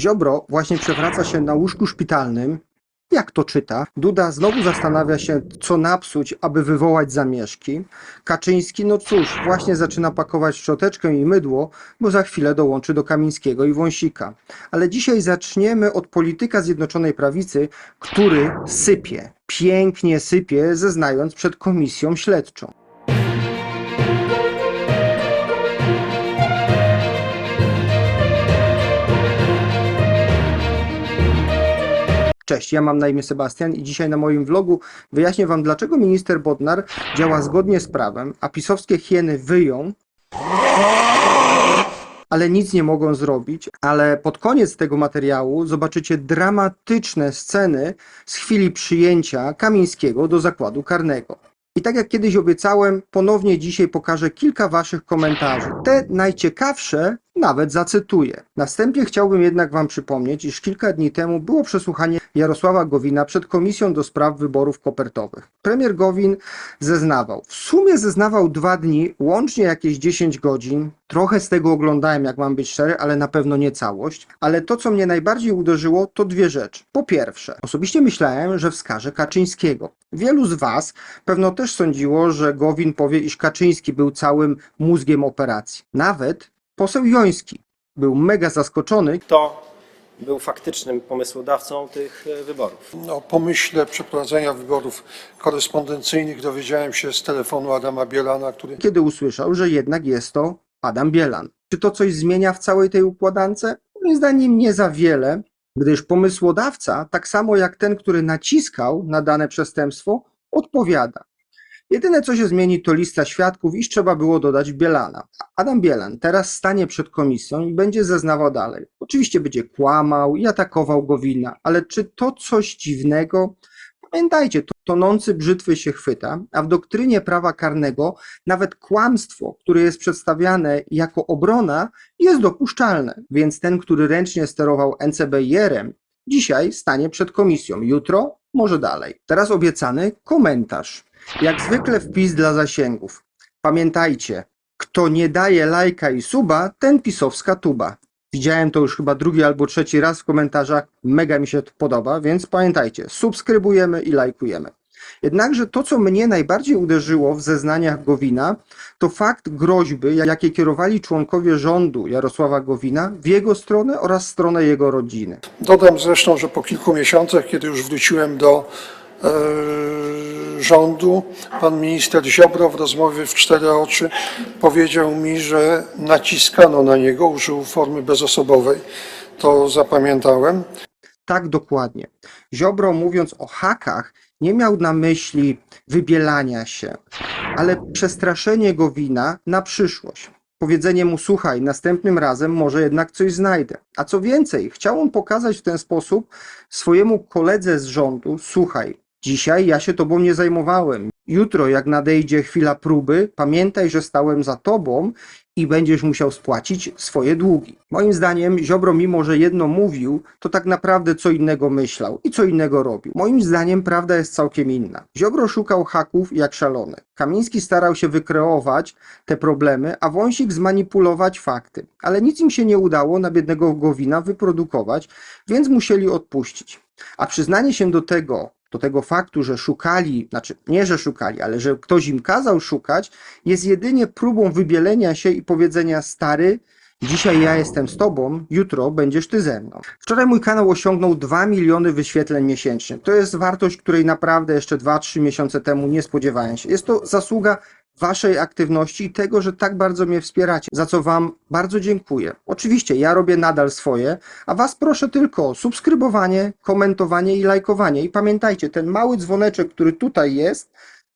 Ziobro właśnie przewraca się na łóżku szpitalnym. Jak to czyta? Duda znowu zastanawia się, co napsuć, aby wywołać zamieszki. Kaczyński, no cóż, właśnie zaczyna pakować szczoteczkę i mydło, bo za chwilę dołączy do Kamińskiego i Wąsika. Ale dzisiaj zaczniemy od polityka Zjednoczonej Prawicy, który sypie, pięknie sypie, zeznając przed komisją śledczą. Cześć, ja mam na imię Sebastian i dzisiaj na moim vlogu wyjaśnię Wam, dlaczego minister Bodnar działa zgodnie z prawem, a pisowskie hieny wyją, ale nic nie mogą zrobić. Ale pod koniec tego materiału zobaczycie dramatyczne sceny z chwili przyjęcia Kamińskiego do zakładu karnego. I tak jak kiedyś obiecałem, ponownie dzisiaj pokażę kilka Waszych komentarzy. Te najciekawsze nawet zacytuję. Na wstępie chciałbym jednak Wam przypomnieć, iż kilka dni temu było przesłuchanie Jarosława Gowina przed Komisją do Spraw Wyborów Kopertowych. Premier Gowin zeznawał. W sumie zeznawał dwa dni, łącznie jakieś 10 godzin. Trochę z tego oglądałem, jak mam być szczery, ale na pewno nie całość. Ale to, co mnie najbardziej uderzyło, to dwie rzeczy. Po pierwsze, osobiście myślałem, że wskaże Kaczyńskiego. Wielu z Was pewno też sądziło, że Gowin powie, iż Kaczyński był całym mózgiem operacji. Nawet poseł Joński był mega zaskoczony, Kto był faktycznym pomysłodawcą tych e, wyborów? O No, pomyśle przeprowadzenia wyborów korespondencyjnych dowiedziałem się z telefonu Adama Bielana, który kiedy usłyszał, że jednak jest to Adam Bielan. Czy to coś zmienia w całej tej układance? Moim zdaniem nie za wiele, gdyż pomysłodawca, tak samo jak ten, który naciskał na dane przestępstwo, odpowiada. Jedyne, co się zmieni, to lista świadków, iż trzeba było dodać Bielana. Adam Bielan teraz stanie przed komisją i będzie zeznawał dalej. Oczywiście będzie kłamał i atakował Gowina, ale czy to coś dziwnego? Pamiętajcie, to tonący brzytwy się chwyta, a w doktrynie prawa karnego nawet kłamstwo, które jest przedstawiane jako obrona, jest dopuszczalne. Więc ten, który ręcznie sterował NCBR-em, dzisiaj stanie przed komisją. Jutro może dalej. Teraz obiecany komentarz. Jak zwykle wpis dla zasięgów. Pamiętajcie, kto nie daje lajka i suba, ten pisowska tuba. Widziałem to już chyba drugi albo trzeci raz w komentarzach. Mega mi się to podoba, więc pamiętajcie, subskrybujemy i lajkujemy. Jednakże to, co mnie najbardziej uderzyło w zeznaniach Gowina, to fakt groźby, jakie kierowali członkowie rządu Jarosława Gowina w jego stronę oraz stronę jego rodziny. dodam zresztą, że po kilku miesiącach, kiedy już wróciłem do rządu, pan minister Ziobro w rozmowie w cztery oczy powiedział mi, że naciskano na niego, użył formy bezosobowej. To zapamiętałem. Tak dokładnie. Ziobro mówiąc o hakach, nie miał na myśli wybielania się, ale przestraszenie Gowina na przyszłość. Powiedzenie mu, słuchaj, następnym razem może jednak coś znajdę. A co więcej, chciał on pokazać w ten sposób swojemu koledze z rządu, słuchaj, dzisiaj ja się tobą nie zajmowałem. Jutro, jak nadejdzie chwila próby, pamiętaj, że stałem za tobą i będziesz musiał spłacić swoje długi. Moim zdaniem Ziobro, mimo że jedno mówił, to tak naprawdę co innego myślał i co innego robił. Moim zdaniem prawda jest całkiem inna. Ziobro szukał haków jak szalony. Kamiński starał się wykreować te problemy, a Wąsik zmanipulować fakty. Ale nic im się nie udało na biednego Gowina wyprodukować, więc musieli odpuścić. A przyznanie się do tego, do tego faktu, że szukali, znaczy nie, że szukali, ale że ktoś im kazał szukać, jest jedynie próbą wybielenia się i powiedzenia stary, dzisiaj ja jestem z tobą, jutro będziesz ty ze mną. Wczoraj mój kanał osiągnął 2 miliony wyświetleń miesięcznie. To jest wartość, której naprawdę jeszcze 2-3 miesiące temu nie spodziewałem się. Jest to zasługa Waszej aktywności i tego, że tak bardzo mnie wspieracie, za co Wam bardzo dziękuję. Oczywiście ja robię nadal swoje, a Was proszę tylko o subskrybowanie, komentowanie i lajkowanie. I pamiętajcie, ten mały dzwoneczek, który tutaj jest,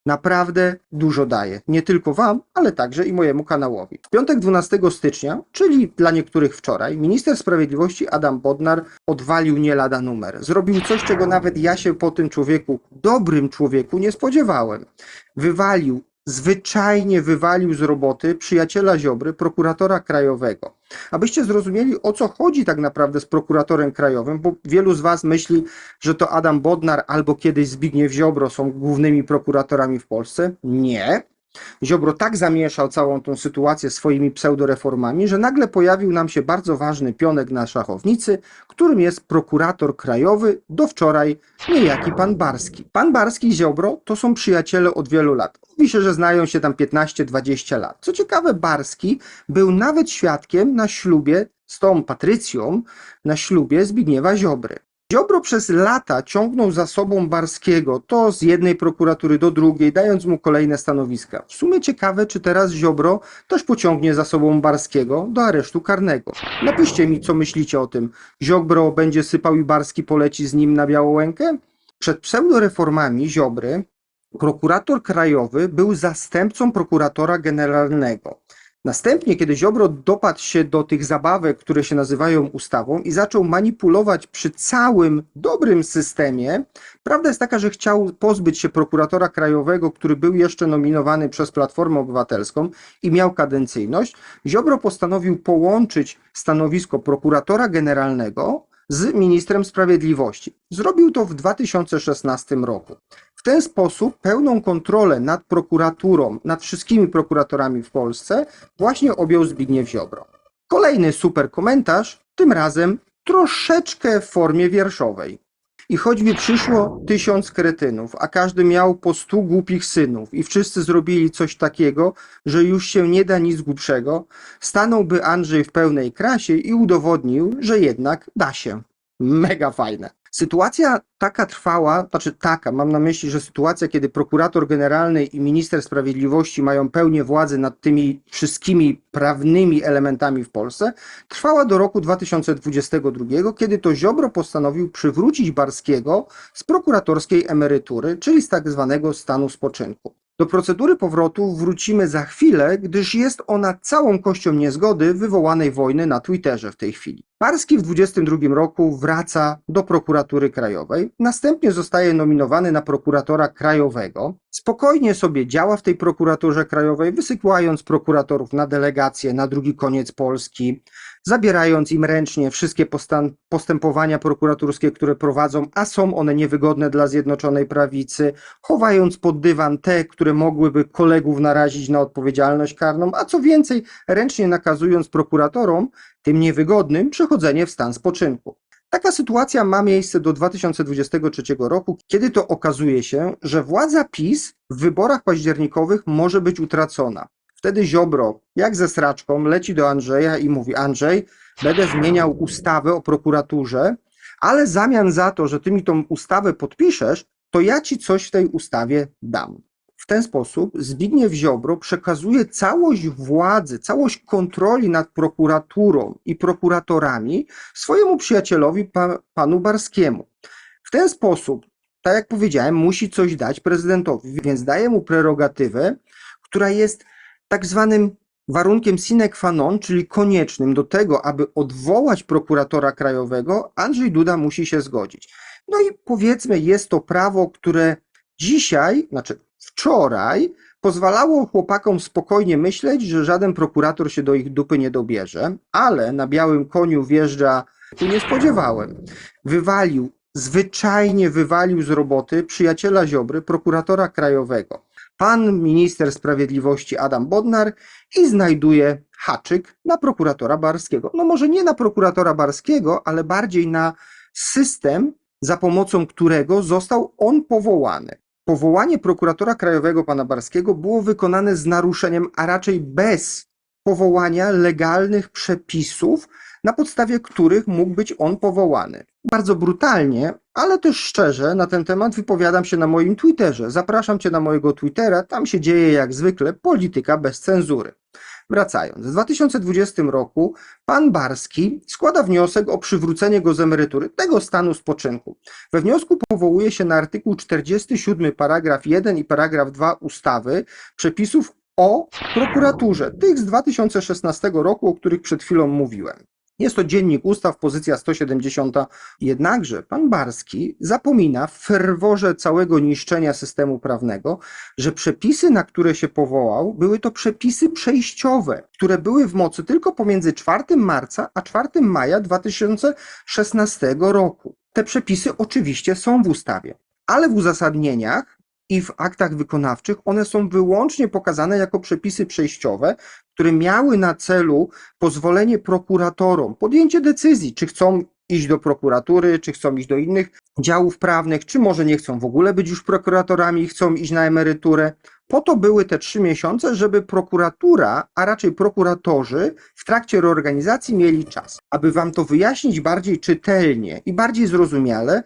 naprawdę dużo daje. Nie tylko Wam, ale także i mojemu kanałowi. W piątek 12 stycznia, czyli dla niektórych wczoraj, minister sprawiedliwości Adam Bodnar odwalił nie lada numer. Zrobił coś, czego nawet ja się po tym człowieku, dobrym człowieku, nie spodziewałem. Wywalił zwyczajnie wywalił z roboty przyjaciela Ziobry, prokuratora krajowego. Abyście zrozumieli, o co chodzi tak naprawdę z prokuratorem krajowym, bo wielu z Was myśli, że to Adam Bodnar albo kiedyś Zbigniew Ziobro są głównymi prokuratorami w Polsce. Nie. Ziobro tak zamieszał całą tą sytuację swoimi pseudoreformami, że nagle pojawił nam się bardzo ważny pionek na szachownicy, którym jest prokurator krajowy, do wczoraj niejaki pan Barski. Pan Barski i Ziobro to są przyjaciele od wielu lat. Mówi się, że znają się tam 15-20 lat. Co ciekawe, Barski był nawet świadkiem na ślubie z tą Patrycją, na ślubie Zbigniewa Ziobry. Ziobro przez lata ciągnął za sobą Barskiego, to z jednej prokuratury do drugiej, dając mu kolejne stanowiska. W sumie ciekawe, czy teraz Ziobro też pociągnie za sobą Barskiego do aresztu karnego. Napiszcie mi, co myślicie o tym. Ziobro będzie sypał i Barski poleci z nim na Białołękę? Przed pseudoreformami Ziobry prokurator krajowy był zastępcą prokuratora generalnego. Następnie, kiedy Ziobro dopadł się do tych zabawek, które się nazywają ustawą i zaczął manipulować przy całym dobrym systemie, prawda jest taka, że chciał pozbyć się prokuratora krajowego, który był jeszcze nominowany przez Platformę Obywatelską i miał kadencyjność, Ziobro postanowił połączyć stanowisko prokuratora generalnego z ministrem sprawiedliwości. Zrobił to w 2016 roku. W ten sposób pełną kontrolę nad prokuraturą, nad wszystkimi prokuratorami w Polsce właśnie objął Zbigniew Ziobro. Kolejny super komentarz, tym razem troszeczkę w formie wierszowej. I choćby przyszło tysiąc kretynów, a każdy miał po stu głupich synów i wszyscy zrobili coś takiego, że już się nie da nic głupszego, stanąłby Andrzej w pełnej krasie i udowodnił, że jednak da się. Mega fajne. Sytuacja taka trwała, znaczy taka, mam na myśli, że sytuacja, kiedy prokurator generalny i minister sprawiedliwości mają pełnię władzy nad tymi wszystkimi prawnymi elementami w Polsce, trwała do roku 2022, kiedy to Ziobro postanowił przywrócić Barskiego z prokuratorskiej emerytury, czyli z tak zwanego stanu spoczynku. Do procedury powrotu wrócimy za chwilę, gdyż jest ona całą kością niezgody wywołanej wojny na Twitterze w tej chwili. Barski w 2022 roku wraca do prokuratury krajowej, następnie zostaje nominowany na prokuratora krajowego. Spokojnie sobie działa w tej prokuraturze krajowej, wysyłając prokuratorów na delegacje na drugi koniec Polski, zabierając im ręcznie wszystkie postępowania prokuraturskie, które prowadzą, a są one niewygodne dla Zjednoczonej Prawicy, chowając pod dywan te, które mogłyby kolegów narazić na odpowiedzialność karną, a co więcej, ręcznie nakazując prokuratorom, tym niewygodnym, przechodzenie w stan spoczynku. Taka sytuacja ma miejsce do 2023 roku, kiedy to okazuje się, że władza PiS w wyborach październikowych może być utracona. Wtedy Ziobro, jak ze sraczką, leci do Andrzeja i mówi: Andrzej, będę zmieniał ustawę o prokuraturze, ale zamian za to, że ty mi tą ustawę podpiszesz, to ja ci coś w tej ustawie dam. W ten sposób Zbigniew Ziobro przekazuje całość władzy, całość kontroli nad prokuraturą i prokuratorami swojemu przyjacielowi, pa, panu Barskiemu. W ten sposób, tak jak powiedziałem, musi coś dać prezydentowi, więc daje mu prerogatywę, która jest tak zwanym warunkiem sine qua non, czyli koniecznym do tego, aby odwołać prokuratora krajowego, Andrzej Duda musi się zgodzić. No i powiedzmy, jest to prawo, które dzisiaj, znaczy wczoraj, pozwalało chłopakom spokojnie myśleć, że żaden prokurator się do ich dupy nie dobierze, ale na białym koniu wjeżdża, tu nie spodziewałem, wywalił, zwyczajnie wywalił z roboty przyjaciela Ziobry, prokuratora krajowego pan minister sprawiedliwości Adam Bodnar i znajduje haczyk na prokuratora Barskiego. No może nie na prokuratora Barskiego, ale bardziej na system, za pomocą którego został on powołany. Powołanie prokuratora krajowego pana Barskiego było wykonane z naruszeniem, a raczej bez powołania legalnych przepisów, na podstawie których mógł być on powołany. Bardzo brutalnie, ale też szczerze na ten temat wypowiadam się na moim Twitterze. Zapraszam Cię na mojego Twittera, tam się dzieje jak zwykle polityka bez cenzury. Wracając, w 2020 roku pan Barski składa wniosek o przywrócenie go z emerytury, tego stanu spoczynku. We wniosku powołuje się na artykuł 47, paragraf 1 i paragraf 2 ustawy przepisów o prokuraturze, tych z 2016 roku, o których przed chwilą mówiłem. Jest to dziennik ustaw, pozycja 170. Jednakże pan Barski zapomina w ferworze całego niszczenia systemu prawnego, że przepisy, na które się powołał, były to przepisy przejściowe, które były w mocy tylko pomiędzy 4 marca a 4 maja 2016 roku. Te przepisy oczywiście są w ustawie, ale w uzasadnieniach i w aktach wykonawczych, one są wyłącznie pokazane jako przepisy przejściowe, które miały na celu pozwolenie prokuratorom podjęcie decyzji, czy chcą iść do prokuratury, czy chcą iść do innych działów prawnych, czy może nie chcą w ogóle być już prokuratorami, chcą iść na emeryturę. Po to były te trzy miesiące, żeby prokuratura, a raczej prokuratorzy w trakcie reorganizacji mieli czas. Aby wam to wyjaśnić bardziej czytelnie i bardziej zrozumiale,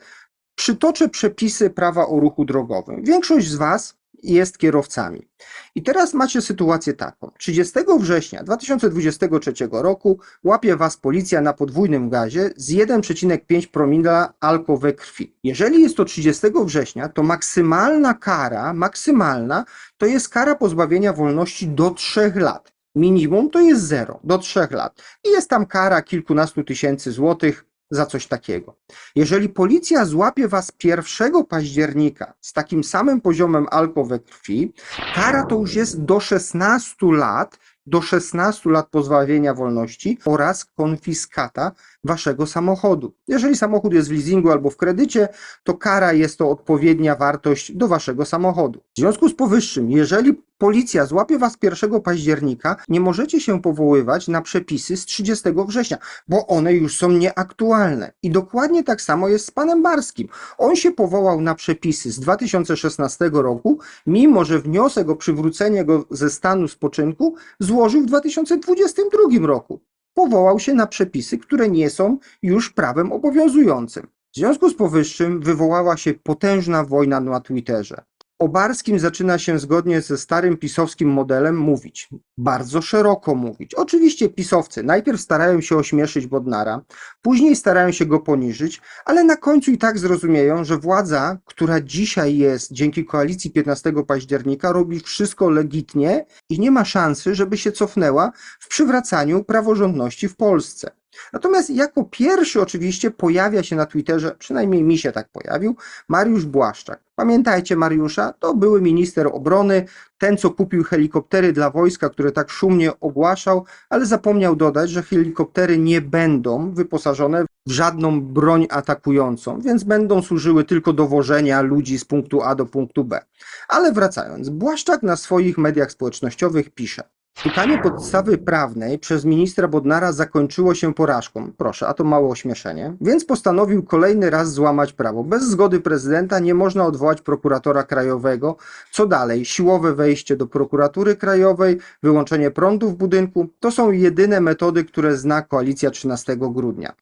przytoczę przepisy prawa o ruchu drogowym. Większość z was jest kierowcami. I teraz macie sytuację taką. 30 września 2023 roku łapie was policja na podwójnym gazie z 1,5 promila alko we krwi. Jeżeli jest to 30 września, to maksymalna kara, maksymalna, to jest kara pozbawienia wolności do 3 lat. Minimum to jest 0, do 3 lat. I jest tam kara kilkunastu tysięcy złotych za coś takiego. Jeżeli policja złapie was 1 października z takim samym poziomem alko we krwi, kara to już jest do 16 lat, do 16 lat pozbawienia wolności oraz konfiskata waszego samochodu. Jeżeli samochód jest w leasingu albo w kredycie, to kara jest to odpowiednia wartość do waszego samochodu. W związku z powyższym, jeżeli policja złapie was 1 października, nie możecie się powoływać na przepisy z 30 września, bo one już są nieaktualne. I dokładnie tak samo jest z panem Barskim. On się powołał na przepisy z 2016 roku, mimo że wniosek o przywrócenie go ze stanu spoczynku złożył w 2022 roku. Powołał się na przepisy, które nie są już prawem obowiązującym. W związku z powyższym wywołała się potężna wojna na Twitterze. O Barskim zaczyna się zgodnie ze starym pisowskim modelem mówić, bardzo szeroko mówić. Oczywiście pisowcy najpierw starają się ośmieszyć Bodnara, później starają się go poniżyć, ale na końcu i tak zrozumieją, że władza, która dzisiaj jest dzięki koalicji 15 października, robi wszystko legitnie i nie ma szansy, żeby się cofnęła w przywracaniu praworządności w Polsce. Natomiast jako pierwszy oczywiście pojawia się na Twitterze, przynajmniej mi się tak pojawił, Mariusz Błaszczak. Pamiętajcie Mariusza, to były minister obrony, ten co kupił helikoptery dla wojska, które tak szumnie ogłaszał, ale zapomniał dodać, że helikoptery nie będą wyposażone w żadną broń atakującą, więc będą służyły tylko do wożenia ludzi z punktu A do punktu B. Ale wracając, Błaszczak na swoich mediach społecznościowych pisze Szukanie podstawy prawnej przez ministra Bodnara zakończyło się porażką. Proszę, a to małe ośmieszenie. Więc postanowił kolejny raz złamać prawo. Bez zgody prezydenta nie można odwołać prokuratora krajowego. Co dalej? Siłowe wejście do prokuratury krajowej, wyłączenie prądu w budynku. To są jedyne metody, które zna koalicja 13 grudnia.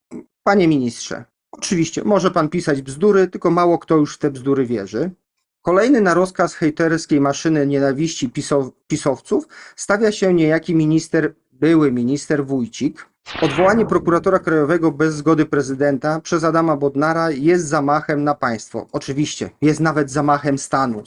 Panie ministrze, oczywiście może pan pisać bzdury, tylko mało kto już w te bzdury wierzy. Kolejny na rozkaz hejterskiej maszyny nienawiści pisow, pisowców stawia się niejaki minister, były minister Wójcik. Odwołanie prokuratora krajowego bez zgody prezydenta przez Adama Bodnara jest zamachem na państwo. Oczywiście, jest nawet zamachem stanu.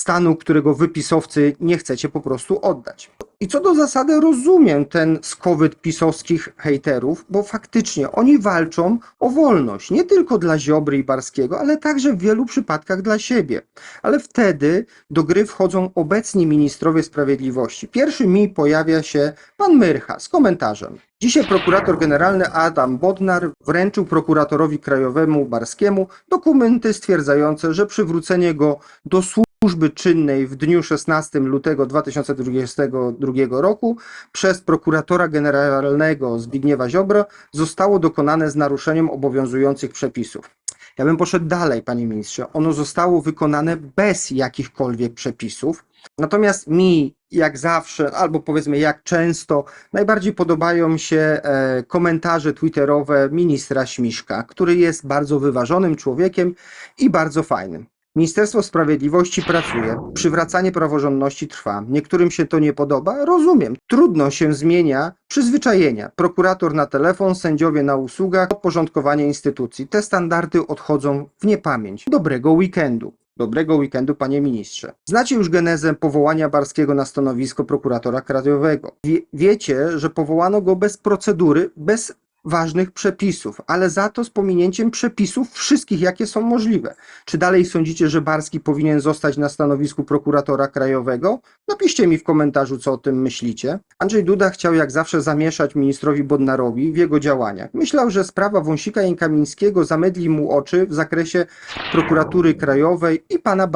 Stanu, którego wy pisowcy nie chcecie po prostu oddać. I co do zasady rozumiem ten skowyt pisowskich hejterów, bo faktycznie oni walczą o wolność, nie tylko dla Ziobry i Barskiego, ale także w wielu przypadkach dla siebie. Ale wtedy do gry wchodzą obecni ministrowie sprawiedliwości. Pierwszy mi pojawia się pan Myrcha z komentarzem. Dzisiaj prokurator generalny Adam Bodnar wręczył prokuratorowi krajowemu Barskiemu dokumenty stwierdzające, że przywrócenie go do służby czynnej w dniu 16 lutego 2022 roku przez prokuratora generalnego Zbigniewa Ziobro zostało dokonane z naruszeniem obowiązujących przepisów. Ja bym poszedł dalej, panie ministrze. Ono zostało wykonane bez jakichkolwiek przepisów. Natomiast mi, jak zawsze, albo powiedzmy jak często, najbardziej podobają się e, komentarze twitterowe ministra Śmiszka, który jest bardzo wyważonym człowiekiem i bardzo fajnym. Ministerstwo Sprawiedliwości pracuje, przywracanie praworządności trwa. Niektórym się to nie podoba, rozumiem. Trudno się zmienia przyzwyczajenia. Prokurator na telefon, sędziowie na usługach, podporządkowanie instytucji. Te standardy odchodzą w niepamięć. Dobrego weekendu. Dobrego weekendu, panie ministrze. Znacie już genezę powołania Barskiego na stanowisko prokuratora krajowego. Wie, wiecie, że powołano go bez procedury, bez ważnych przepisów, ale za to z pominięciem przepisów wszystkich, jakie są możliwe. Czy dalej sądzicie, że Barski powinien zostać na stanowisku prokuratora krajowego? Napiszcie mi w komentarzu, co o tym myślicie. Andrzej Duda chciał jak zawsze zamieszać ministrowi Bodnarowi w jego działaniach. Myślał, że sprawa Wąsika i Kamińskiego zamydli mu oczy w zakresie prokuratury krajowej i pana, e,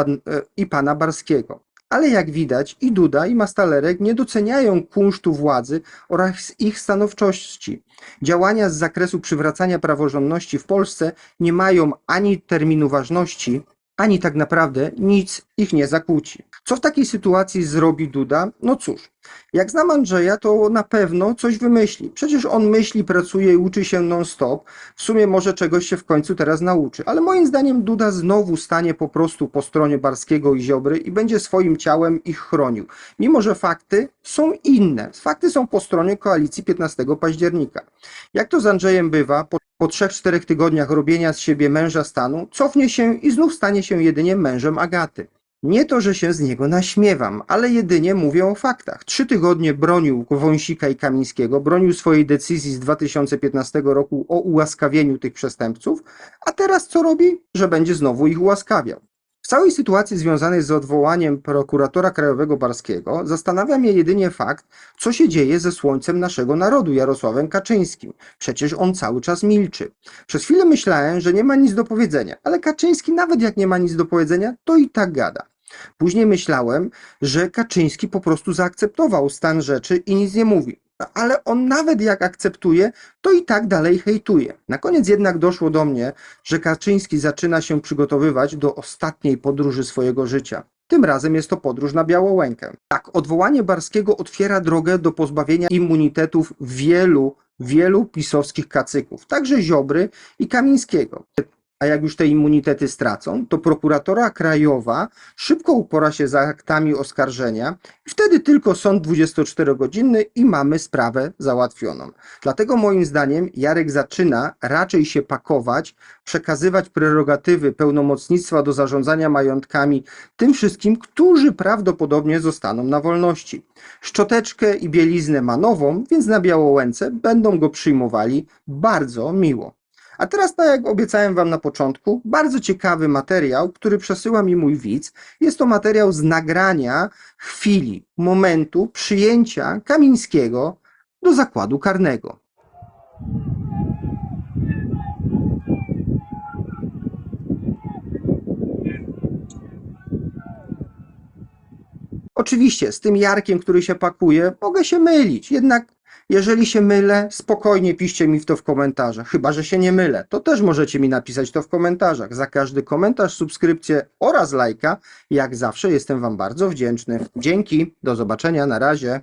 i pana Barskiego. Ale jak widać, i Duda, i Mastalerek nie doceniają kunsztu władzy oraz ich stanowczości. Działania z zakresu przywracania praworządności w Polsce nie mają ani terminu ważności, ani tak naprawdę nic ich nie zakłóci. Co w takiej sytuacji zrobi Duda? No cóż, jak znam Andrzeja, to na pewno coś wymyśli. Przecież on myśli, pracuje i uczy się non-stop. W sumie może czegoś się w końcu teraz nauczy. Ale moim zdaniem Duda znowu stanie po prostu po stronie Barskiego i Ziobry i będzie swoim ciałem ich chronił. Mimo, że fakty są inne. Fakty są po stronie koalicji 15 października. Jak to z Andrzejem bywa, po, po 3-4 tygodniach robienia z siebie męża stanu, cofnie się i znów stanie się jedynie mężem Agaty. Nie to, że się z niego naśmiewam, ale jedynie mówię o faktach. Trzy tygodnie bronił Wąsika i Kamińskiego, bronił swojej decyzji z 2015 roku o ułaskawieniu tych przestępców, a teraz co robi? Że będzie znowu ich ułaskawiał. Całej sytuacji związanej z odwołaniem prokuratora krajowego Barskiego zastanawia mnie jedynie fakt, co się dzieje ze słońcem naszego narodu, Jarosławem Kaczyńskim. Przecież on cały czas milczy. Przez chwilę myślałem, że nie ma nic do powiedzenia, ale Kaczyński nawet jak nie ma nic do powiedzenia, to i tak gada. Później myślałem, że Kaczyński po prostu zaakceptował stan rzeczy i nic nie mówi. Ale on nawet jak akceptuje, to i tak dalej hejtuje. Na koniec jednak doszło do mnie, że Kaczyński zaczyna się przygotowywać do ostatniej podróży swojego życia. Tym razem jest to podróż na Białołękę. Tak, odwołanie Barskiego otwiera drogę do pozbawienia immunitetów wielu, wielu pisowskich kacyków, także Ziobry i Kamińskiego. A jak już te immunitety stracą, to prokuratora krajowa szybko upora się z aktami oskarżenia i wtedy tylko sąd 24-godzinny i mamy sprawę załatwioną. Dlatego moim zdaniem Jarek zaczyna raczej się pakować, przekazywać prerogatywy pełnomocnictwa do zarządzania majątkami tym wszystkim, którzy prawdopodobnie zostaną na wolności. Szczoteczkę i bieliznę ma nową, więc na Białołęce będą go przyjmowali bardzo miło. A teraz, tak jak obiecałem Wam na początku, bardzo ciekawy materiał, który przesyła mi mój widz. Jest to materiał z nagrania chwili, momentu przyjęcia Kamińskiego do zakładu karnego. Oczywiście, z tym Jarkiem, który się pakuje, mogę się mylić. Jednak jeżeli się mylę, spokojnie piszcie mi w to w komentarzach. Chyba, że się nie mylę, to też możecie mi napisać to w komentarzach. Za każdy komentarz, subskrypcję oraz lajka, jak zawsze jestem Wam bardzo wdzięczny. Dzięki, do zobaczenia, na razie.